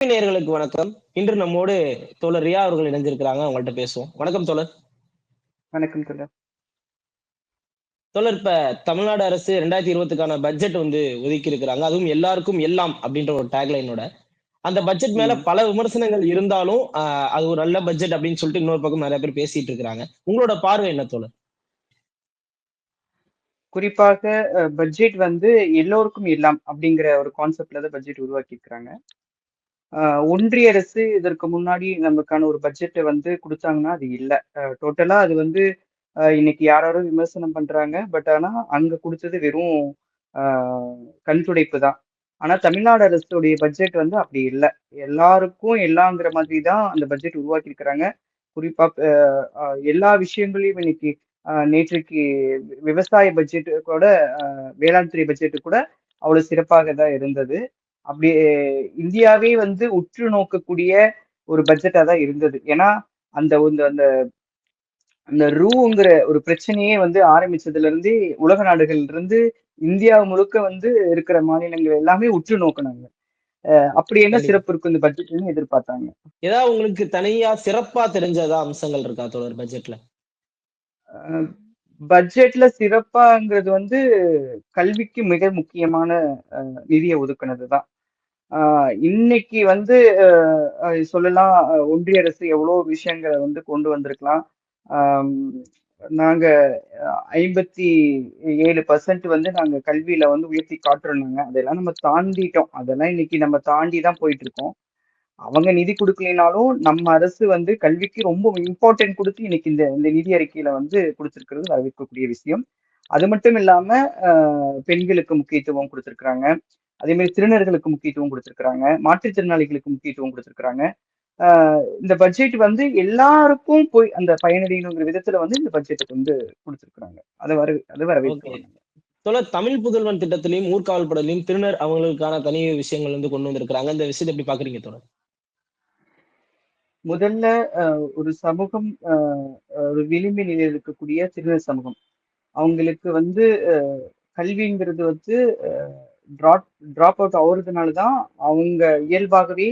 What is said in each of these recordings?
நேயர்களுக்கு வணக்கம். இன்று நம்மோடு தோழர் ரியா அவர்கள் இணைஞ்சிருக்கிறாங்க அவங்கள்ட்ட பேசுவோம். வணக்கம் தோழர். வணக்கம் தோழர். தோழர் இப்ப தமிழ்நாடு அரசு ரெண்டாயிரத்தி இருபத்துக்கான பட்ஜெட் வந்து ஒதுக்கி இருக்கிறாங்க அதுவும் எல்லாருக்கும் எல்லாம் அப்படின்ற ஒரு டேக்லைனோட அந்த பட்ஜெட் மேல. பல விமர்சனங்கள் இருந்தாலும் அது ஒரு நல்ல பட்ஜெட் அப்படின்னு சொல்லிட்டு இன்னொரு பக்கம் நிறைய பேர் பேசிட்டு இருக்காங்க உங்களோட பார்வை என்ன தோழர்? குறிப்பாக பட்ஜெட் வந்து எல்லோருக்கும் எல்லாம் அப்படிங்கிற ஒரு கான்செப்ட்ல தான் பட்ஜெட் உருவாக்கி இருக்கிறாங்க ஒன்றிய அரசு இதற்கு முன்னாடி நமக்கான ஒரு பட்ஜெட்டை வந்து கொடுத்தாங்கன்னா அது இல்லை. டோட்டலா அது வந்து இன்னைக்கு யாராரும் விமர்சனம் பண்றாங்க. பட் ஆனா அங்க கொடுத்தது வெறும் கண் துடைப்பு தான். ஆனா தமிழ்நாடு அரசுடைய பட்ஜெட் வந்து அப்படி இல்லை. எல்லாருக்கும் எல்லாங்கிற மாதிரி தான் அந்த பட்ஜெட் உருவாக்கி இருக்கிறாங்க குறிப்பா எல்லா விஷயங்களையும் இன்னைக்கு நேற்றுக்கு நேற்றைக்கு விவசாய பட்ஜெட் கூட வேளாண் துறை பட்ஜெட் கூட அவ்வளவு சிறப்பாக தான் இருந்தது. அப்படி இந்தியாவே வந்து உற்று நோக்கக்கூடிய ஒரு பட்ஜெட்டா தான் இருந்தது. ஏன்னா அந்த அந்த அந்த ரூங்கிற ஒரு பிரச்சனையே வந்து ஆரம்பிச்சதுல இருந்தே உலக நாடுகள்ல இருந்து இந்தியா முழுக்க வந்து இருக்கிற மாநிலங்கள் எல்லாமே உற்று நோக்குனாங்க. அஹ் அப்படி என்ன. சிறப்பு இருக்கும் இந்த பட்ஜெட்னு எதிர்பார்த்தாங்க? ஏதாவது உங்களுக்கு தனியா சிறப்பா தெரிஞ்சதா அம்சங்கள் இருக்கா தோழர் பட்ஜெட்ல பட்ஜெட்ல சிறப்பாங்கிறது வந்து கல்விக்கு மிக முக்கியமான நிதியை ஒதுக்குனது தான் ஆஹ் இன்னைக்கு வந்து சொல்லலாம் ஒன்றிய அரசு எவ்வளோ விஷயங்களை வந்து கொண்டு வந்திருக்கலாம். நாங்க ஐம்பத்தி ஏழு பர்சன்ட் வந்து நாங்க கல்வியில வந்து உயர்த்தி காட்டுறோம்னாங்க. அதெல்லாம் நம்ம தாண்டிட்டோம். அதெல்லாம் இன்னைக்கு நம்ம தாண்டி தான் போயிட்டு இருக்கோம். அவங்க நிதி கொடுக்கலைனாலும் நம்ம அரசு வந்து கல்விக்கு ரொம்ப இம்பார்ட்டன்ட் கொடுத்து இன்னைக்கு இந்த இந்த நிதி அறிக்கையில வந்து கொடுத்திருக்கிறது வரவேற்கக்கூடிய விஷயம். அது மட்டும் இல்லாம பெண்களுக்கு முக்கியத்துவம் கொடுத்திருக்கிறாங்க. அதே மாதிரி திருநர்களுக்கு முக்கியத்துவம் கொடுத்திருக்கிறாங்க. மாற்றுத்திறனாளிகளுக்கு முக்கியத்துவம் கொடுத்திருக்கிறாங்க. ஆஹ், இந்த பட்ஜெட் வந்து எல்லாருக்கும் போய் அந்த பயனடையணுங்கிற விதத்துல வந்து இந்த பட்ஜெட்டுக்கு வந்து கொடுத்திருக்கிறாங்க. அதை வர அதை வரவேற்கிறோம் தோழர் தமிழ் புதல்வன் திட்டத்திலையும் ஊர்காவல் படலையும் திருநர் அவங்களுக்கான தனி விஷயங்கள் வந்து கொண்டு வந்திருக்கிறாங்க. இந்த விஷயத்தை எப்படி பாக்குறீங்க தோழர் முதல்ல ஆஹ், ஒரு சமூகம் ஒரு விளிம்பு நிலையில் இருக்கக்கூடிய திருநர் சமூகம். அவங்களுக்கு வந்து ஆஹ், கல்விங்கிறது வந்து ட்ராப் ட்ராப் அவுட் ஆகுறதுனால தான் அவங்க இயல்பாகவே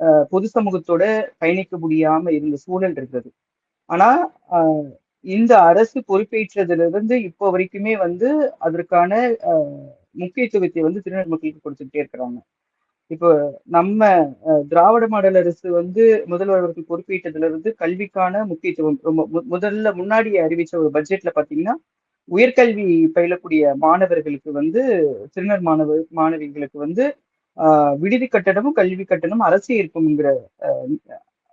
ஆஹ், பொது சமூகத்தோட பயணிக்க முடியாம இருந்த சூழல் இருக்கிறது ஆனா ஆஹ், இந்த அரசு பொறுப்பேற்றதுல இருந்து இப்போ வரைக்குமே வந்து அதற்கான முக்கியத்துவத்தை வந்து திருநர் மக்களுக்கு கொடுத்துக்கிட்டே இருக்கிறாங்க. இப்போ நம்ம திராவிட மாடல் அரசு வந்து முதல்வர் அவர்கள் பொறுப்பேற்றதுல இருந்து கல்விக்கான முக்கியத்துவம் ரொம்ப முதல்ல முன்னாடி அறிவிச்ச ஒரு பட்ஜெட்ல பாத்தீங்கன்னா உயர்கல்வி பயிலக்கூடிய மாணவர்களுக்கு வந்து திருநர் மாணவர் மாணவிகளுக்கு வந்து ஆஹ், விடுதி கட்டணமும் கல்வி கட்டணம் அரசு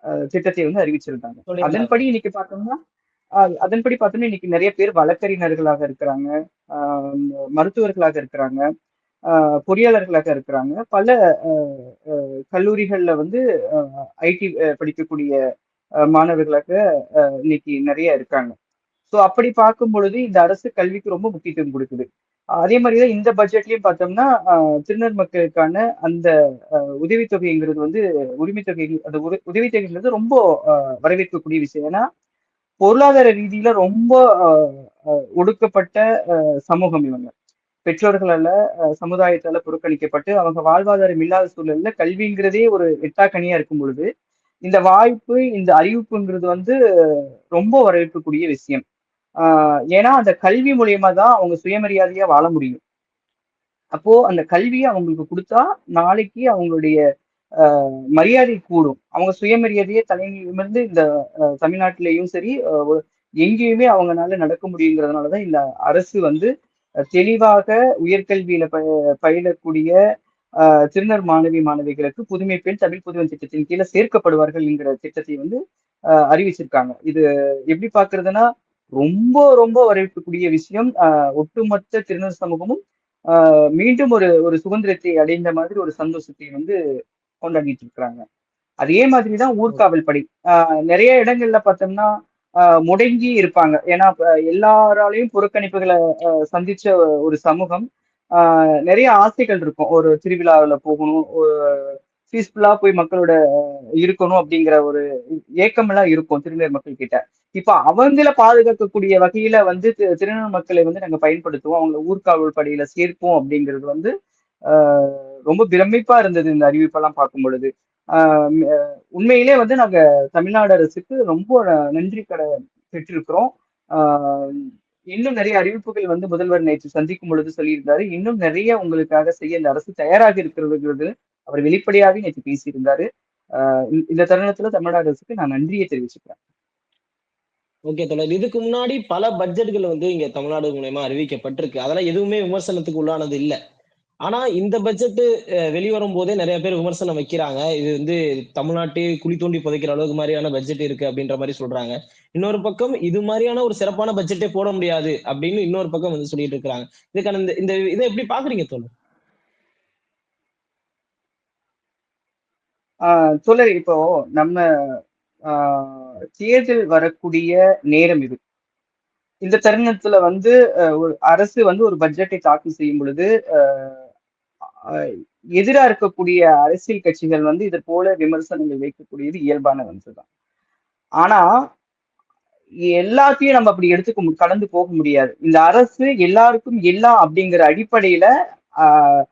அஹ், திட்டத்தை வந்து அறிவிச்சிருந்தாங்க. அதன்படி இன்னைக்கு பார்த்தோம்னா அதன்படி பார்த்தோம்னா இன்னைக்கு நிறைய பேர் வழக்கறிஞர்களாக இருக்கிறாங்க ஆஹ், மருத்துவர்களாக இருக்கிறாங்க பொறியாளர்களாக இருக்கிறாங்க. பல கல்லூரிகளில் வந்து ஐடி படிக்கக்கூடிய ஆஹ், மாணவர்களாக இன்னைக்கு நிறைய இருக்காங்க. ஸோ அப்படி பார்க்கும் பொழுது இந்த அரசு கல்விக்கு ரொம்ப முக்கியத்துவம் கொடுக்குது. அதே மாதிரிதான் இந்த பட்ஜெட்லயும் பார்த்தோம்னா ஆஹ், திருநர் மக்களுக்கான அந்த உதவித்தொகைங்கிறது வந்து உரிமைத்தொகை அந்த உத- உதவித்தொகைங்கிறது ரொம்ப வரவேற்கக்கூடிய விஷயம். ஏன்னா பொருளாதார ரீதியில ரொம்ப ஒடுக்கப்பட்ட சமூகம் இவங்க. பெற்றோர்களால சமுதாயத்தால புறக்கணிக்கப்பட்டு அவங்க வாழ்வாதாரம் இல்லாத சூழல்ல கல்விங்கிறதே ஒரு எட்டாக்கனியா இருக்கும் பொழுது இந்த வாய்ப்பு இந்த அறிவிப்புங்கிறது வந்து ரொம்ப வரவேற்கக்கூடிய விஷயம். ஆஹ் ஏன்னா அந்த கல்வி மூலியமா தான் அவங்க சுயமரியாதையா வாழ முடியும். அப்போ அந்த கல்வியை அவங்களுக்கு கொடுத்தா நாளைக்கு அவங்களுடைய மரியாதை கூடும். அவங்க சுயமரியாதையை தலைமையிலிருந்து இந்த தமிழ்நாட்டிலையும் சரி எங்கேயுமே அவங்கனால நடக்க முடியுங்கிறதுனாலதான் இந்த அரசு வந்து தெளிவாக உயர்கல்வியில ப பயிலக்கூடிய ஆஹ் திருநர் மாணவி மாணவிகளுக்கு புதுமை பெண் தமிழ் புதுவன் திட்டத்தின் கீழே சேர்க்கப்படுவார்கள் என்கிற திட்டத்தை வந்து அறிவிச்சிருக்காங்க. இது எப்படி பாக்குறதுன்னா ரொம்ப ரொம்ப வரவேற்கக்கூடிய விஷயம். ஆஹ் ஒட்டுமொத்த திருநர் சமூகமும் ஆஹ் மீண்டும் ஒரு ஒரு சுதந்திரத்தை அடைந்த மாதிரி ஒரு சந்தோஷத்தை வந்து கொண்டாடிட்டு இருக்கிறாங்க. அதே மாதிரிதான் ஊர்காவல் படை. நிறைய இடங்கள்ல பார்த்தோம்னா முடங்கி இருப்பாங்க. ஏன்னா எல்லாராலையும் புறக்கணிப்புகளை சந்திச்ச ஒரு சமூகம் ஆஹ் நிறைய ஆசைகள் இருக்கும். ஒரு திருவிழாவில் போகணும் ஒரு பீஸ்ஃபுல்லா போய் மக்களோட இருக்கணும் அப்படிங்கிற ஒரு ஏக்கமெல்லாம் இருக்கும் திருநெல் மக்கள் கிட்ட. இப்ப அவங்கள பாதுகாக்கக்கூடிய வகையில வந்து தி- திருநெல் மக்களை வந்து நாங்க பயன்படுத்துவோம். அவங்கள ஊர்காவல் படையில சேர்ப்போம் அப்படிங்கிறது வந்து ஆஹ் ரொம்ப பிரமிப்பா இருந்தது இந்த அறிவிப்பெல்லாம் பார்க்கும் பொழுது. உண்மையிலே வந்து நாங்க தமிழ்நாடு அரசுக்கு ரொம்ப நன்றி கடை பெற்றிருக்கிறோம். ஆஹ் இன்னும் நிறைய அறிவிப்புகள் வந்து முதல்வர் நேற்று சந்திக்கும் பொழுது சொல்லியிருந்தாரு. இன்னும் நிறைய உங்களுக்காக செய்ய இந்த அரசு தயாராக இருக்கிறதுங்கிறது அவர் வெளிப்படையாக நேற்று பேசியிருந்தாரு. ஆஹ் இந்த- தருணத்துல தமிழ்நாடு அரசுக்கு நான் நன்றியை தெரிவிச்சுக்கிறேன். ஓகே தொடர் இதுக்கு முன்னாடி பல பட்ஜெட்கள் வந்து இங்க தமிழ்நாடு மூலயமா அறிவிக்கப்பட்டிருக்கு. அதெல்லாம் எதுவுமே விமர்சனத்துக்கு உள்ளானது இல்ல. ஆனா இந்த பட்ஜெட் வெளிவரும் போதே நிறைய பேர் விமர்சனம் வைக்கிறாங்க. இது வந்து தமிழ்நாட்டை குழி தோண்டி புதைக்கிற அளவுக்கு மாதிரியான பட்ஜெட் இருக்கு அப்படின்ற மாதிரி சொல்றாங்க. இன்னொரு பக்கம் இது மாதிரியான ஒரு சிறப்பான பட்ஜெட்டே போட முடியாது அப்படின்னு இன்னொரு பக்கம் வந்து சொல்லிட்டு இருக்கிறாங்க. இதுக்கான இந்த இந்த இதை எப்படி பாக்குறீங்க தோழர்? ஆஹ் தோழர் இப்போ நம்ம ஆஹ் தேர்தல் வரக்கூடிய நேரம் இது. இந்த தருணத்துல வந்து ஒரு அரசு வந்து ஒரு பட்ஜெட்டை தாக்கல் செய்யும் பொழுது அஹ், இருக்கக்கூடிய அரசியல் கட்சிகள் வந்து இது போல விமர்சனங்கள் வைக்கக்கூடியது இயல்பான ஒன்றுதான். ஆனா எல்லாத்தையும் நம்ம அப்படி எடுத்துக்க மு- கடந்து போக முடியாது. இந்த அரசு எல்லாருக்கும் எல்லாம் அப்படிங்கிற அடிப்படையில ஆஹ்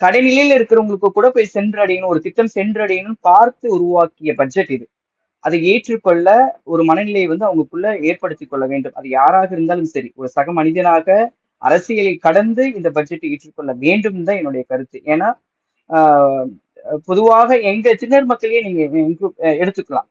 கடைநிலையில இருக்கிறவங்களுக்கு கூட போய் சென்றடையணும் ஒரு திட்டம் சென்றடையணும்னு பார்த்து உருவாக்கிய பட்ஜெட் இது. அதை ஏற்றுக்கொள்ள ஒரு மனநிலையை வந்து அவங்களுக்குள்ள ஏற்படுத்திக் கொள்ள வேண்டும். அது யாராக இருந்தாலும் சரி. ஒரு சக மனிதனாக அரசியலை கடந்து இந்த பட்ஜெட்டை ஏற்றுக்கொள்ள வேண்டும் தான் என்னுடைய கருத்து. ஏன்னா ஆஹ் பொதுவாக எங்க சின்னர் மக்களையே நீங்க அஹ் எடுத்துக்கலாம்.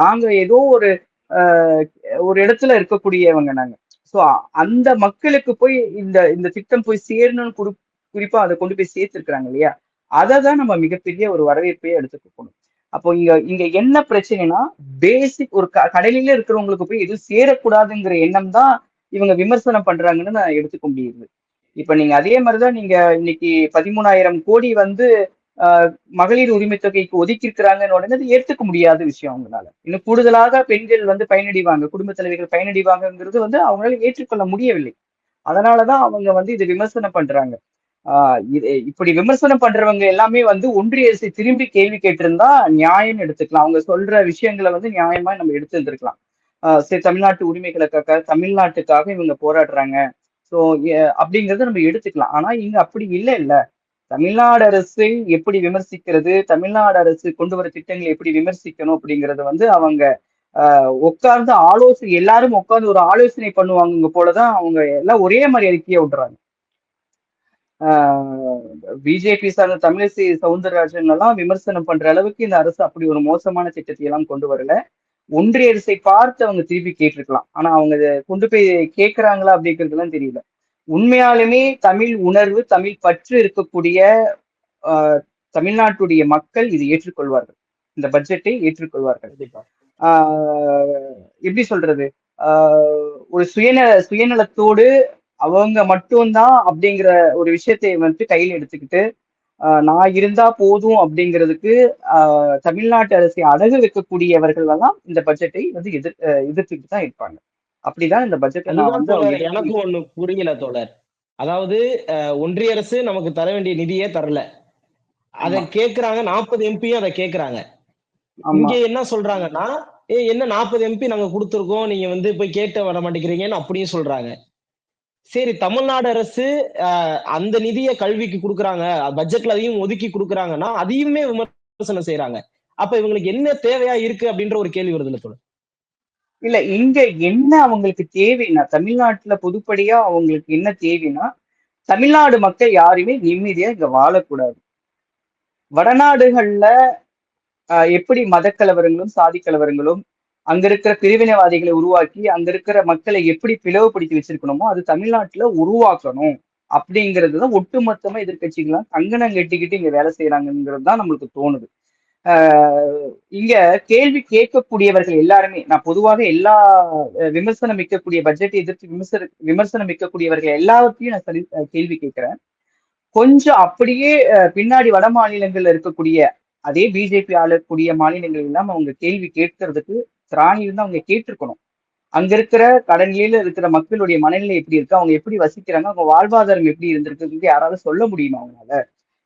நாங்க ஏதோ ஒரு ஆஹ் ஒரு இடத்துல இருக்கக்கூடியவங்க நாங்க. சோ அந்த மக்களுக்கு போய் இந்த இந்த திட்டம் போய் சேரணும்னு குறி குறிப்பா அதை கொண்டு போய் சேர்த்திருக்கிறாங்க இல்லையா? அதை தான் நம்ம மிகப்பெரிய ஒரு வரவேற்பையே எடுத்துக்கணும் அப்போ இங்க இங்க என்ன பிரச்சனைனா பேசிக் ஒரு க- கடலில இருக்கிறவங்களுக்கு போய் எதுவும் சேரக்கூடாதுங்கிற எண்ணம் தான் இவங்க விமர்சனம் பண்றாங்கன்னு நான் எடுத்துக்க முடியுது. இப்ப நீங்க அதே மாதிரிதான் நீங்க இன்னைக்கு பதிமூணாயிரம் கோடி வந்து மகளிர் உரிமை தொகைக்கு ஒதுக்கி இருக்கிறாங்கன்னு உடனே ஏற்றுக்க முடியாத விஷயம் அவங்களால. இன்னும் கூடுதலாக பெண்கள் வந்து பயனடைவாங்க குடும்ப தலைவிகள் பயனடைவாங்கங்கிறது வந்து அவங்களால ஏற்றுக்கொள்ள முடியவில்லை. அதனாலதான் அவங்க வந்து இதை விமர்சனம் பண்றாங்க. ஆஹ் இது இப்படி விமர்சனம் பண்றவங்க எல்லாமே வந்து ஒன்றிய அரசை திரும்பி கேள்வி கேட்டிருந்தா நியாயம்னு எடுத்துக்கலாம். அவங்க சொல்ற விஷயங்களை வந்து நியாயமா நம்ம எடுத்து இருந்திருக்கலாம் சரி தமிழ்நாட்டு உரிமைகளுக்காக தமிழ்நாட்டுக்காக இவங்க போராடுறாங்க. ஸோ அப்படிங்கறத நம்ம எடுத்துக்கலாம். ஆனா இங்க அப்படி இல்லை இல்ல. தமிழ்நாடு அரசை எப்படி விமர்சிக்கிறது தமிழ்நாடு அரசு கொண்டு வர திட்டங்களை எப்படி விமர்சிக்கணும் அப்படிங்கறது வந்து அவங்க ஆஹ் உட்கார்ந்து ஆலோசனை எல்லாரும் உட்கார்ந்து ஒரு ஆலோசனை பண்ணுவாங்க போலதான் அவங்க எல்லாம் ஒரே மாதிரி அறிக்கையை விடுறாங்க பிஜேபி சார்ந்த தமிழிசை சவுந்தரராஜன் எல்லாம் விமர்சனம் பண்ற அளவுக்கு இந்த அரசு அப்படி ஒரு மோசமான திட்டத்தை எல்லாம் கொண்டு வரல. ஒன்றிய அரசை பார்த்து அவங்க திருப்பி கேட்டிருக்கலாம். ஆனா அவங்க இதை கொண்டு போய் கேட்கறாங்களா அப்படிங்கிறதுலாம் தெரியல. உண்மையாலுமே தமிழ் உணர்வு தமிழ் பற்று இருக்கக்கூடிய தமிழ்நாட்டுடைய மக்கள் இதை ஏற்றுக்கொள்வார்கள். இந்த பட்ஜெட்டை ஏற்றுக்கொள்வார்கள். எப்படி சொல்றது? ஒரு சுயநல சுயநலத்தோடு அவங்க மட்டும்தான் அப்படிங்கிற ஒரு விஷயத்தை வந்து கையில் எடுத்துக்கிட்டு நான் இருந்தா போதும் அப்படிங்கிறதுக்கு தமிழ்நாட்டு அரசை அடகு வைக்கக்கூடியவர்கள் எல்லாம் இந்த பட்ஜெட்டை வந்து எதிர் அஹ் எதிர்த்துக்கிட்டு தான் இருப்பாங்க. அப்படிதான் இந்த தோழர். எனக்கும் ஒண்ணு புரியல தோழர். அதாவது ஒன்றிய அரசு நமக்கு தர வேண்டிய நிதியே தரல. அதை. கேக்குறாங்க நாற்பது எம்பியும் அதை கேக்குறாங்க. இங்க என்ன சொல்றாங்கன்னா ஏ என்ன நாற்பது எம்பி நாங்க கொடுத்துருக்கோம் நீங்க வந்து போய் கேட்டு வர மாட்டேங்கிறீங்கன்னு அப்படியும் சொல்றாங்க. சரி தமிழ்நாடு அரசு அந்த நிதியை கல்விக்கு கொடுக்குறாங்க பட்ஜெட்ல அதையும் ஒதுக்கி கொடுக்குறாங்கன்னா அதையுமே விமர்சனம் செய்யறாங்க அப்ப இவங்களுக்கு என்ன தேவையா இருக்கு அப்படின்ற ஒரு கேள்வி வருதுல தோழர்? இல்ல இங்க என்ன அவங்களுக்கு தேவைன்னா தமிழ்நாட்டுல பொதுப்படியா அவங்களுக்கு என்ன தேவைன்னா தமிழ்நாடு மக்கள் யாருமே நிம்மதியா இங்க வாழக்கூடாது. வடநாடுகள்ல எப்படி மதக்கலவரங்களும் சாதி கலவரங்களும் அங்க இருக்கிற பிரிவினைவாதிகளை உருவாக்கி அங்க இருக்கிற மக்களை எப்படி பிளவுபடுத்தி வச்சிருக்கணுமோ அது தமிழ்நாட்டுல உருவாக்கணும். அப்படிங்கிறது தான் ஒட்டுமொத்தமா எதிர்கட்சிகள்லாம் கங்கணம் கட்டிக்கிட்டு இங்க வேலை செய்யறாங்கிறது தான் நம்மளுக்கு தோணுது. இங்க கேள்வி கேட்கக்கூடியவர்கள் எல்லாருமே நான் பொதுவாக எல்லா விமர்சனம் மிக்கக்கூடிய பட்ஜெட்டை எதிர்த்து விமர்சன விமர்சனம் மிக்கக்கூடியவர்கள் எல்லாத்தையும் நான் சரி கேள்வி கேட்கிறேன். கொஞ்சம் அப்படியே பின்னாடி வட மாநிலங்கள்ல இருக்கக்கூடிய அதே பிஜேபி ஆளக்கூடிய மாநிலங்கள் எல்லாம் அவங்க கேள்வி கேட்கறதுக்கு திராணி இருந்து அவங்க கேட்டிருக்கணும். அங்க இருக்கிற கடனிலையில இருக்கிற மக்களுடைய மனநிலை எப்படி இருக்கு? அவங்க எப்படி வசிக்கிறாங்க? அவங்க வாழ்வாதாரம் எப்படி இருந்திருக்கு யாராவது சொல்ல முடியுமா அவங்களால?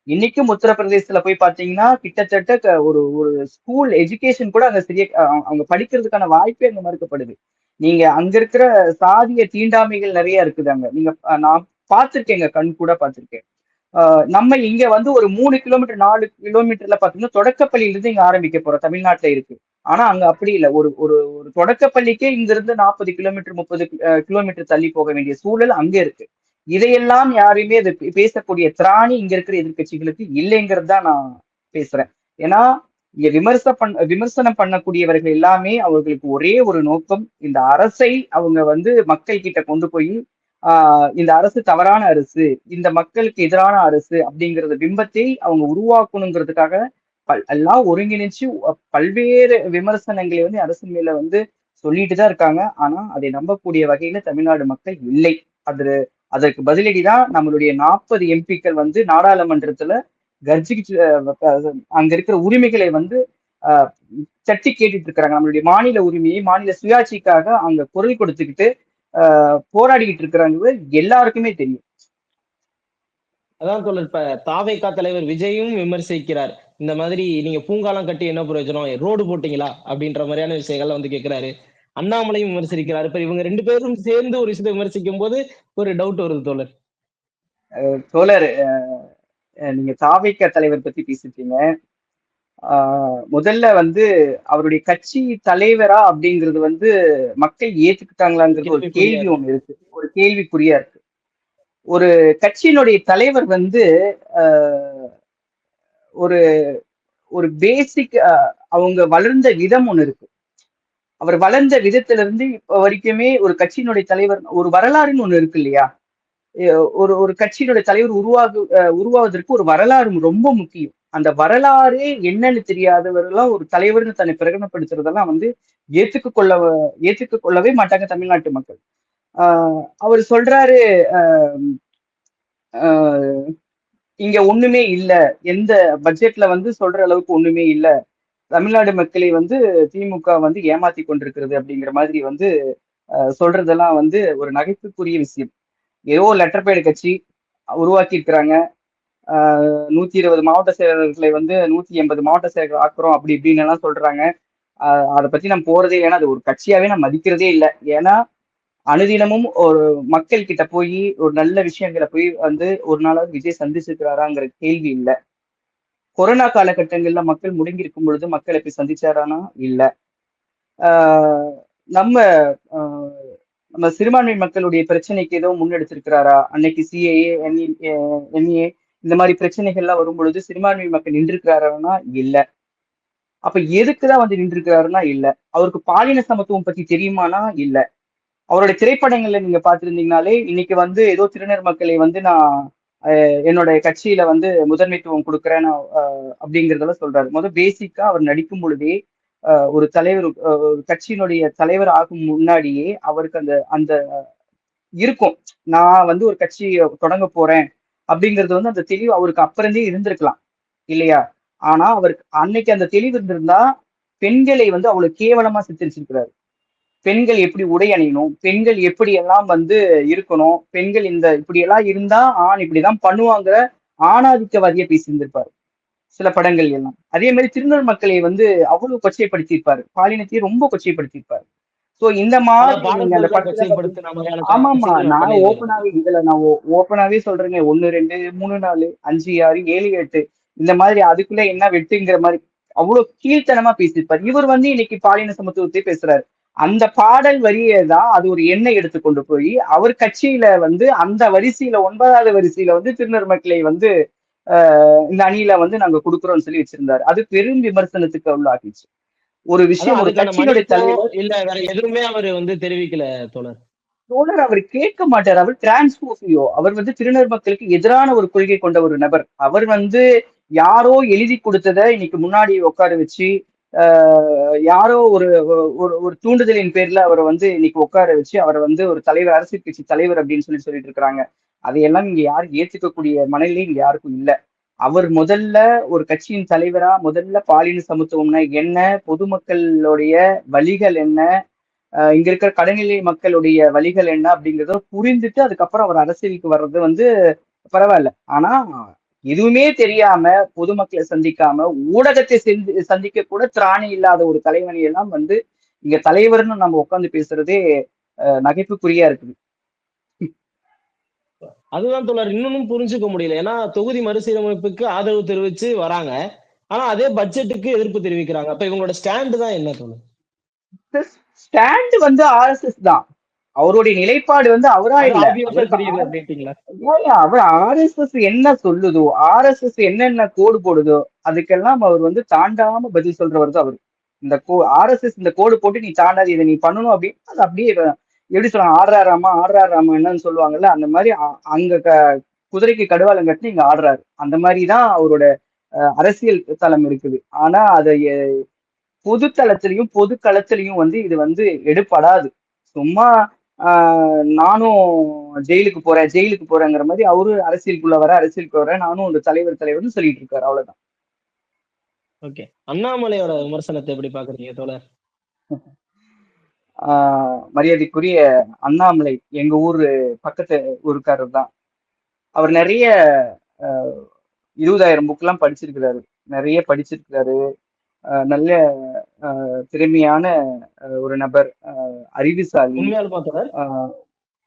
இன்னைக்கும் உத்தரப்பிரதேசத்துல போய் பாத்தீங்கன்னா கிட்டத்தட்ட ஒரு ஒரு ஸ்கூல் எஜுகேஷன் கூட அங்க சரியா அஹ் அவங்க படிக்கிறதுக்கான வாய்ப்பே அங்க மறுக்கப்படுது. நீங்க அங்க இருக்கிற சாதிய தீண்டாமைகள் நிறைய இருக்குது அங்க. நீங்க நான் பார்த்திருக்கேங்க கண் கூட பார்த்திருக்கேன். ஆஹ் நம்ம இங்க வந்து ஒரு மூணு கிலோமீட்டர் நாலு கிலோமீட்டர்ல பாத்தீங்கன்னா தொடக்கப்பள்ளியில இருந்து இங்க ஆரம்பிக்க போறோம். தமிழ்நாட்டுல இருக்கு. ஆனா அங்க அப்படி இல்லை. ஒரு ஒரு ஒரு தொடக்கப்பள்ளிக்கே இங்கிருந்து நாற்பது கிலோமீட்டர் முப்பது கிலோமீட்டர் தள்ளி போக வேண்டிய சூழல் அங்க இருக்கு. இதையெல்லாம் யாரையுமே அது பேசக்கூடிய திராணி இங்க இருக்கிற எதிர்க்கட்சிகளுக்கு இல்லைங்கிறது தான் நான் பேசுறேன். ஏன்னா இங்க பண் விமர்சனம் பண்ணக்கூடியவர்கள் எல்லாமே அவர்களுக்கு ஒரே ஒரு நோக்கம் இந்த அரசை அவங்க வந்து மக்கள் கிட்ட கொண்டு போய் ஆஹ் இந்த அரசு தவறான அரசு இந்த மக்களுக்கு எதிரான அரசு அப்படிங்கிறத பிம்பத்தை அவங்க உருவாக்கணுங்கிறதுக்காக பல் எல்லாம் ஒருங்கிணைச்சு பல்வேறு விமர்சனங்களை வந்து அரசு மேல வந்து சொல்லிட்டு தான் இருக்காங்க. ஆனா அதை நம்பக்கூடிய வகையில தமிழ்நாடு மக்கள் இல்லை. அது அதற்கு பதிலடி தான் நம்மளுடைய நாற்பது எம்பிக்கள் வந்து நாடாளுமன்றத்துல கர்ஜிக்கு அங்க இருக்கிற உரிமைகளை வந்து ஆஹ், கேட்டுட்டு இருக்கிறாங்க நம்மளுடைய மாநில உரிமையை மாநில சுயாட்சிக்காக அங்க குரல் கொடுத்துக்கிட்டு ஆஹ், போராடிக்கிட்டு இருக்கிறாங்க எல்லாருக்குமே தெரியும். அதான் சொல்ல இப்ப தாவேகா தலைவர் விஜயும் விமர்சிக்கிறார். இந்த மாதிரி நீங்க பூங்காலம் கட்டி என்ன பிரயோஜனம்? ரோடு போட்டீங்களா? அப்படின்ற மாதிரியான விஷயங்கள்ல வந்து கேட்கிறாரு அண்ணாமலையும் விமர்சிக்கிறாரு. இப்ப இவங்க ரெண்டு பேரும் சேர்ந்து ஒரு விஷயத்தை விமர்சிக்கும் போது ஒரு டவுட் வருது தோழர். தோழர் நீங்க தாவைக்க தலைவர் பத்தி பேசிட்டீங்க. ஆஹ், முதல்ல வந்து அவருடைய கட்சி தலைவரா அப்படிங்கிறது வந்து மக்கள் ஏத்துக்கிட்டாங்களாங்கிறது ஒரு கேள்வி ஒண்ணு இருக்கு. ஒரு கேள்விக்குறியா இருக்கு. ஒரு கட்சியினுடைய தலைவர் வந்து ஆஹ், ஒரு ஒரு பேசிக் அவங்க வளர்ந்த விதம் ஒண்ணு இருக்கு. அவர் வளர்ந்த விதத்திலிருந்து இப்போ இப்ப வரைக்குமே ஒரு கட்சியினுடைய தலைவர் ஒரு வரலாறுன்னு ஒண்ணு இருக்கு இல்லையா? ஒரு ஒரு கட்சியினுடைய தலைவர் உருவாகு உருவாவதற்கு ஒரு வரலாறு ரொம்ப முக்கியம். அந்த வரலாறே என்னன்னு தெரியாதவர்கள்லாம் ஒரு தலைவர்னு தன்னை பிரகடனப்படுத்துறதெல்லாம் வந்து ஏத்துக்க கொள்ள ஏத்துக்க கொள்ளவே மாட்டாங்க தமிழ்நாட்டு மக்கள். ஆஹ் அவர் சொல்றாரு ஆஹ் இங்க ஒண்ணுமே இல்ல. எந்த பட்ஜெட்ல வந்து சொல்ற அளவுக்கு ஒண்ணுமே இல்ல. தமிழ்நாடு மக்களை வந்து திமுக வந்து ஏமாத்தி கொண்டிருக்கிறது அப்படிங்கிற மாதிரி வந்து சொல்றதெல்லாம் வந்து ஒரு நகைப்புக்குரிய விஷயம். ஏதோ லெட்டர் பேடு கட்சி உருவாக்கி இருக்கிறாங்க நூத்தி இருபது மாவட்ட செயலர்களை வந்து நூத்தி எண்பது மாவட்ட செயலர்கள் ஆக்குறோம் அப்படி இப்படின்னு எல்லாம் சொல்றாங்க. அதை பத்தி நம்ம போறதே ஏன்னா அது ஒரு கட்சியாவே நான் மதிக்கிறதே இல்லை. ஏன்னா அனுதினமும் ஒரு மக்கள் கிட்ட போய் ஒரு நல்ல விஷயங்களை போய் வந்து ஒரு நாளாவது விஜய் சந்திச்சிருக்கிறாராங்கிற கேள்வி இல்லை. கொரோனா காலகட்டங்கள்ல மக்கள் முடங்கி இருக்கும் பொழுது மக்களை போய் சந்திச்சாரானா? இல்ல. ஆஹ் நம்ம ஆஹ் நம்ம சிறுபான்மை மக்களுடைய பிரச்சனைக்கு ஏதோ முன்னெடுத்திருக்கிறாரா? அன்னைக்கு சிஏஏ என்ஏ இந்த மாதிரி பிரச்சனைகள்லாம் வரும் பொழுது சிறுபான்மை மக்கள் நின்றுக்கிறாரா இல்ல. அப்ப எதுக்குதான் வந்து நின்றுக்கிறாருன்னா இல்ல. அவருக்கு பாலின சமத்துவம் பத்தி தெரியுமானா? இல்ல. அவருடைய திரைப்படங்கள்ல நீங்க பார்த்திருந்தீங்கனாலே இன்னைக்கு வந்து ஏதோ திருநர் மக்களை வந்து நான் அஹ், என்னோட கட்சியில வந்து முதன்மைத்துவம் கொடுக்குறேன் அப்படிங்கறதெல்லாம் சொல்றாரு. முதல் பேசிக்கா அவர் நடிக்கும் பொழுதே ஒரு தலைவர் கட்சியினுடைய தலைவர் ஆகும் முன்னாடியே அவருக்கு அந்த அந்த இருக்கும். நான் வந்து ஒரு கட்சி தொடங்க போறேன் அப்படிங்கிறது வந்து அந்த தெளிவு அவருக்கு அப்புறந்தே இருந்திருக்கலாம். இல்லையா? ஆனா அவருக்கு அன்னைக்கு அந்த தெளிவு இருந்திருந்தா பெண்களை வந்து அவ்வளவு கேவலமா சித்தரிச்சிருக்கிறாரு. பெண்கள் எப்படி உடை அணியணும்? பெண்கள் எப்படி எல்லாம் வந்து இருக்கணும்? பெண்கள் இந்த இப்படி எல்லாம் இருந்தா ஆண் இப்படிதான் பண்ணுவாங்க ஆணாதிக்கவாதியா பேசியிருந்திருப்பாரு. சில படங்கள் எல்லாம். அதே மாதிரி திருநெல் மக்களை வந்து அவ்வளவு கொச்சைப்படுத்தியிருப்பாரு. பாலினத்தையும் ரொம்ப கொச்சைப்படுத்தியிருப்பாரு. சோ இந்த மாதிரி ஆமாமா நான். ஓப்பனாவே இதுல நான் ஓப்பனாவே சொல்றேங்க. ஒண்ணு ரெண்டு மூணு நாலு அஞ்சு ஆறு ஏழு எட்டு. இந்த மாதிரி அதுக்குள்ள என்ன வெட்டுங்கிற மாதிரி அவ்வளவு கீழ்த்தனமா பேசியிருப்பாரு. இவர் வந்து இன்னைக்கு பாலின சமத்துவத்தை பேசுறாரு. அந்த பாடல் வரியை தான் அது ஒரு எண்ணெய் எடுத்து கொண்டு போய் அவர் கட்சியில வந்து அந்த வரிசையில ஒன்பதாவது வரிசையில வந்து திருநர் மக்களை வந்து இந்த அணியில வந்து நாங்க கொடுக்குறோம்னு சொல்லி வச்சிருந்தாரு. அது பெரும் விமர்சனத்துக்கு உள்ளாக்கிச்சு ஒரு விஷயம் ஒரு கட்சியினுடைய தலைவர் இல்ல வேற எதுவுமே அவர் வந்து தெரிவிக்கல தோழர். தோழர் அவர் கேட்க மாட்டார். அவர் டிரான்ஸ்போபியோ அவர் வந்து திருநர் மக்களுக்கு எதிரான ஒரு கொள்கை கொண்ட ஒரு நபர். அவர் வந்து யாரோ எழுதி கொடுத்ததை இன்னைக்கு முன்னாடி உட்கார வச்சு யாரோ ஒரு ஒரு ஒரு தூண்டுதலின் பேர்ல அவரை வந்து இன்னைக்கு உட்கார வச்சு அவரை வந்து ஒரு தலைவர் அரசியல் கட்சி தலைவர் அப்படின்னு சொல்லி சொல்லிட்டு இருக்கிறாங்க. அதையெல்லாம் இங்க யாரும் ஏத்துக்கக்கூடிய மனநிலை இங்க யாருக்கும் இல்லை. அவர் முதல்ல ஒரு கட்சியின் தலைவரா முதல்ல பாலின சமத்துவம்னா என்ன பொதுமக்களுடைய வழிகள் என்ன இங்க இருக்கிற கடைநிலை மக்களுடைய வழிகள் என்ன அப்படிங்கிறத புரிந்துட்டு அதுக்கப்புறம் அவர் அரசியலுக்கு வர்றது வந்து பரவாயில்ல. ஆனா எதுவுமே தெரியாம பொதுமக்களை சந்திக்காம ஊடகத்தை சந்திக்க கூட திராணி இல்லாத ஒரு தலைவனை எல்லாம் வந்து இங்க தலைவர்னு நம்ம உட்கார்ந்து பேசுறதே ஆஹ் நகைப்புக்குறியா இருக்குது. அதுதான் தோழர் இன்னமும் புரிஞ்சுக்க முடியல. ஏன்னா தொகுதி மறுசீரமைப்புக்கு ஆதரவு தெரிவிச்சு வராங்க. ஆனா அதே பட்ஜெட்டுக்கு எதிர்ப்பு தெரிவிக்கிறாங்க. அப்ப இவங்களோட ஸ்டாண்டு தான் என்ன தோழர்? ஸ்டாண்ட் வந்து ஆர்எஸ்எஸ் தான். அவருடைய நிலைப்பாடு வந்து அவரா இல்ல. அவர் ஆர்எஸ்எஸ் என்ன சொல்லுதோ ஆர்எஸ்எஸ் என்னென்ன கோடு போடுதோ அதுக்கெல்லாம் அவர் வந்து தாண்டாம பதில் சொல்றவர் தான் அவர். இந்த கோ ஆர்எஸ்எஸ் இந்த கோடு போட்டு நீ தாண்டாது இதை நீ பண்ணணும் அப்படின்னு அது அப்படியே எப்படி சொல்றாங்க ஆடுறாராமா ஆடுறாராமா என்னன்னு சொல்லுவாங்கல்ல அந்த மாதிரி அங்க குதிரைக்கு கடுவாலம் கட்டி இங்க ஆடுறாரு. அந்த மாதிரி தான் அவரோட அரசியல் தளம் இருக்குது. ஆனா அதை பொது தளத்திலையும் பொது களத்திலையும் வந்து இது வந்து எடுப்படாது சும்மா நானும் ஜெயிலுக்கு போறேன் ஜெயிலுக்கு போறேங்கிற மாதிரி அவரு அரசியலுக்குள்ள வர அரசியலுக்கு வர நானும் ஒரு தலைவர் தலைவர்னு சொல்லிட்டு இருக்காரு அவ்வளவுதான். ஓகே. அண்ணாமலையோட விமர்சனத்தை எப்படி பாக்குறீங்க தோழர்? மரியாதைக்குரிய அண்ணாமலை எங்க ஊரு பக்கத்து ஊருக்காரர் தான். அவர் நிறைய இருபதாயிரம் புக்கெல்லாம் படிச்சிருக்கிறாரு. நிறைய படிச்சிருக்கிறாரு. நல்ல திறமையான ஒரு நபர் அறிவுசாலி.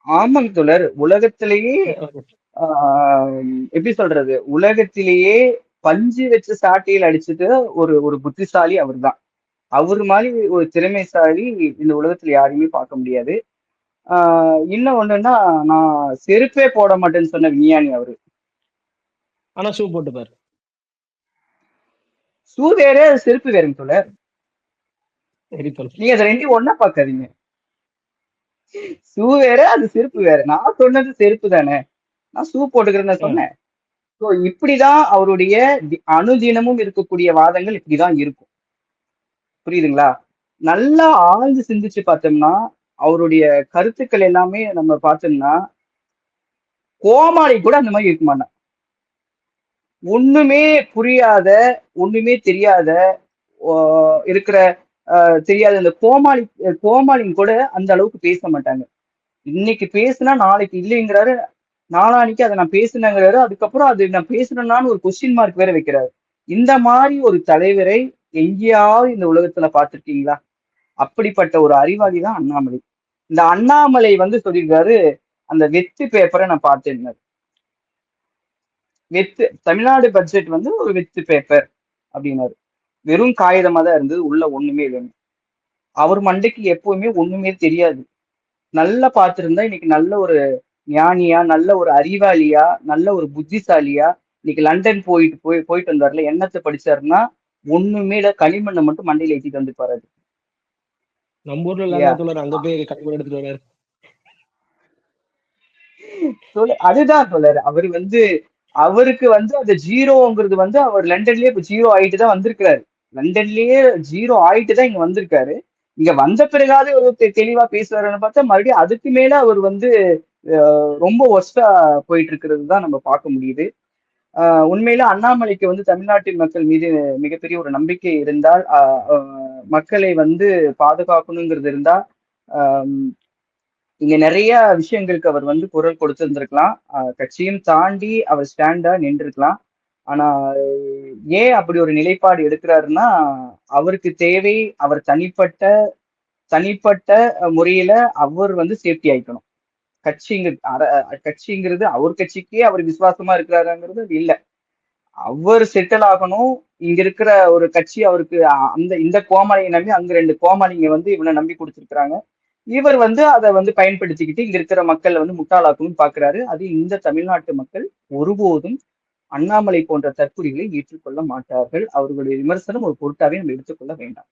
ஆமாங்க தோழர். உலகத்திலேயே எப்படி சொல்றது? உலகத்திலேயே பஞ்சு வச்ச சாட்டையில் அடிச்சுட்டு ஒரு ஒரு புத்திசாலி அவர்தான். அவர் மாதிரி ஒரு திறமைசாலி இந்த உலகத்துல யாரையுமே பார்க்க முடியாது. ஆஹ் இன்னும் ஒண்ணுன்னா நான் செருப்பே போட மாட்டேன்னு சொன்ன விஞ்ஞானி அவரு. ஆனா ஷூ போட்டுப்பாரு. ஷூ வேற செருப்பு வேறுங்க தோழர். சரி நீங்க அதை ரெண்டையும் ஒண்ணா பாக்காதீங்க ஷூ வேற அது செருப்பு வேற. நான் சொன்னது செருப்பு தானே? நான் ஷூ போட்டுக்கிறேன்னு சொன்னேன். ஸோ இப்படிதான் அவருடைய தி- அனுதினமும் இருக்கக்கூடிய வாதங்கள் இப்படிதான் இருக்கும். புரியுதுங்களா? நல்லா ஆழ்ந்து சிந்திச்சு பார்த்தோம்னா அவருடைய கருத்துக்கள் எல்லாமே நம்ம பார்த்தோம்னா கோமாளி கூட அந்த மாதிரி இருக்க மாட்டான். ஒண்ணுமே புரியாத ஒண்ணுமே தெரியாத ஓ, இருக்கிற தெரியாது. அந்த கோமாளி கோமாளிங்க கூட அந்த அளவுக்கு பேச மாட்டாங்க. இன்னைக்கு பேசுனா நாளைக்கு இல்லைங்கிறாரு. நாளானிக்கு அதை நான் பேசினேங்கிறாரு. அதுக்கப்புறம் அது நான் பேசுனேன்னான்னு ஒரு கொஸ்டின் மார்க் வேற வைக்கிறாரு. இந்த மாதிரி ஒரு தலைவரை எங்கேயாவது இந்த உலகத்துல பார்த்திருக்கீங்களா? அப்படிப்பட்ட ஒரு அறிவாளி தான் அண்ணாமலை. இந்த அண்ணாமலை வந்து சொல்லியிருக்காரு அந்த வெத்து பேப்பரை நான் பார்த்துருந்தேன் வெத்து தமிழ்நாடு பட்ஜெட் வந்து ஒரு வெத்து பேப்பர் அப்படின்னாரு. வெறும் காகிதமா தான் இருந்தது உள்ள ஒண்ணுமே இல்லைன்னு. அவர் மண்டைக்கு எப்பவுமே ஒண்ணுமே தெரியாது. நல்லா பார்த்திருந்தா இன்னைக்கு நல்ல ஒரு ஞானியா நல்ல ஒரு அறிவாளியா நல்ல ஒரு புத்திசாலியா இன்னைக்கு லண்டன் போயிட்டு போய் போயிட்டு வந்தாருல என்னத்தை படிச்சாருன்னா ஒண்ணுமே இல்ல களிமண்ணை மட்டும் மண்டையில ஏத்திட்டு வந்துருப்பாரு நம்ம ஊர்ல தோழர் அங்க போய் கண்டிப்பா எடுத்துட்டு வராரு சொல்ல அதுதான் சொல்றாரு அவர் வந்து அவருக்கு வந்து அந்த ஜீரோங்கிறது வந்து அவர் லண்டன்லயே இப்ப ஜீரோ ஆயிட்டு தான் வந்திருக்காரு லண்டன்லயே ஜீரோ ஆயிட்டு தான் இங்க வந்திருக்காரு. இங்க வந்த பிறகாவது ஒரு தெ- தெளிவா பேசுவாருன்னு பார்த்தா மறுபடியும் அதுக்கு மேல அவர் வந்து அஹ், ரொம்ப ஒர்ஸ்டா போயிட்டு இருக்கிறது தான் நம்ம பார்க்க முடியுது. ஆஹ் உண்மையில அண்ணாமலைக்கு வந்து தமிழ்நாட்டின் மக்கள் மீது மிகப்பெரிய ஒரு நம்பிக்கை இருந்தால் ஆஹ் மக்களை வந்து பாதுகாக்கணுங்கிறது இருந்தா ஆஹ் இங்க நிறைய விஷயங்களுக்கு அவர் வந்து குரல் கொடுத்திருந்திருக்கலாம். ஆஹ் கட்சியும் தாண்டி அவர் ஸ்டாண்டா நின்றுருக்கலாம். ஆனா ஏன் அப்படி ஒரு நிலைப்பாடு எடுக்கிறாருன்னா அவருக்கு தேவை அவர் தனிப்பட்ட தனிப்பட்ட முறையில அவர் வந்து சேஃப்டி ஆயிக்கணும். கட்சிங்க அர- கட்சிங்கிறது அவர் கட்சிக்கே அவர் விசுவாசமா இருக்கிறாருங்கிறது அது இல்ல. அவர் செட்டில் ஆகணும். இங்க இருக்கிற ஒரு கட்சி அவருக்கு அந்த இந்த கோமாளியை நம்பி அங்க ரெண்டு கோமாளிங்க வந்து இவனை நம்பி கொடுத்துருக்குறாங்க. இவர் வந்து அதை வந்து பயன்படுத்திக்கிட்டு இங்க இருக்கிற மக்களை வந்து முட்டாளாக்கணும்னு பாக்குறாரு. அது இந்த தமிழ்நாட்டு மக்கள் ஒருபோதும் அண்ணாமலை போன்ற தற்குறிகளை ஏற்றுக்கொள்ள மாட்டார்கள். அவர்களுடைய விமர்சனம் ஒரு பொருட்டாவே நம்ம எடுத்துக்கொள்ள வேண்டாம்.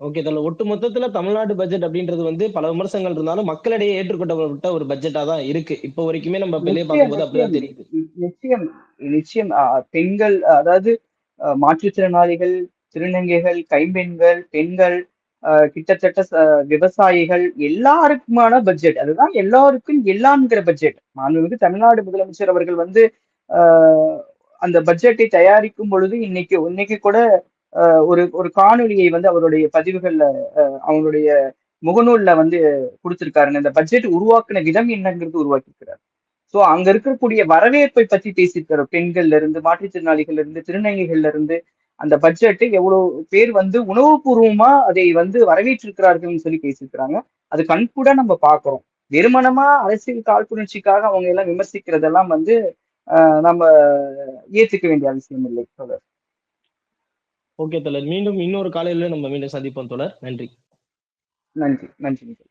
ஓகே தோழர் ஒட்டு மொத்தத்துல தமிழ்நாடு பட்ஜெட் அப்படின்றது வந்து பல விமர்சனங்கள் இருந்தாலும் மக்களிடையே ஏற்றுக்கொள்ளப்பட்ட ஒரு பட்ஜெட்டா தான் இருக்கு. இப்போ வரைக்குமே நம்ம வெளியே பார்க்கும்போது அப்படிதான். தெரியுது. நிச்சயம் நிச்சயம். பெண்கள் அதாவது மாற்றுத்திறனாளிகள் திருநங்கைகள் கைம்பெண்கள் பெண்கள் கிட்டத்தட்ட விவசாயிகள் எல்லாருக்குமான பட்ஜெட் அதுதான் எல்லாருக்கும் எல்லாம்ங்கிற பட்ஜெட் மாண்புமிகு தமிழ்நாடு முதலமைச்சர் அவர்கள் வந்து அந்த பட்ஜெட்டை தயாரிக்கும் பொழுது இன்னைக்கு இன்னைக்கு கூட ஒரு ஒரு காணொலியை வந்து அவருடைய பதிவுகள்ல அஹ், அவங்களுடைய முகநூல்ல வந்து கொடுத்திருக்காருங்க இந்த பட்ஜெட் உருவாக்குன விதம் என்னங்கிறது உருவாக்கியிருக்கிறார். ஸோ அங்க இருக்கக்கூடிய வரவேற்பை பத்தி பேசியிருக்காரு பெண்கள்ல இருந்து மாற்றுத்திறனாளிகள் இருந்து திருநங்கைகள்ல இருந்து அந்த பட்ஜெட்டு எவ்வளவு பேர் வந்து உணவுபூர்வமா அதை வந்து வரவேற்றிருக்கிறார்கள்னு சொல்லி பேசியிருக்கிறாங்க. அது கண்கூட நம்ம பாக்குறோம் வெறுமனமா அரசியல் காழ்ப்புணர்ச்சிக்காக அவங்க எல்லாம் விமர்சிக்கிறதெல்லாம் வந்து நம்ம ஏத்துக்க வேண்டிய அவசியம் இல்லை தொடர் ஓகே தோழர். மீண்டும் இன்னொரு காலையில நம்ம மீண்டும் சந்திப்போம் தோழர். நன்றி நன்றி நன்றி.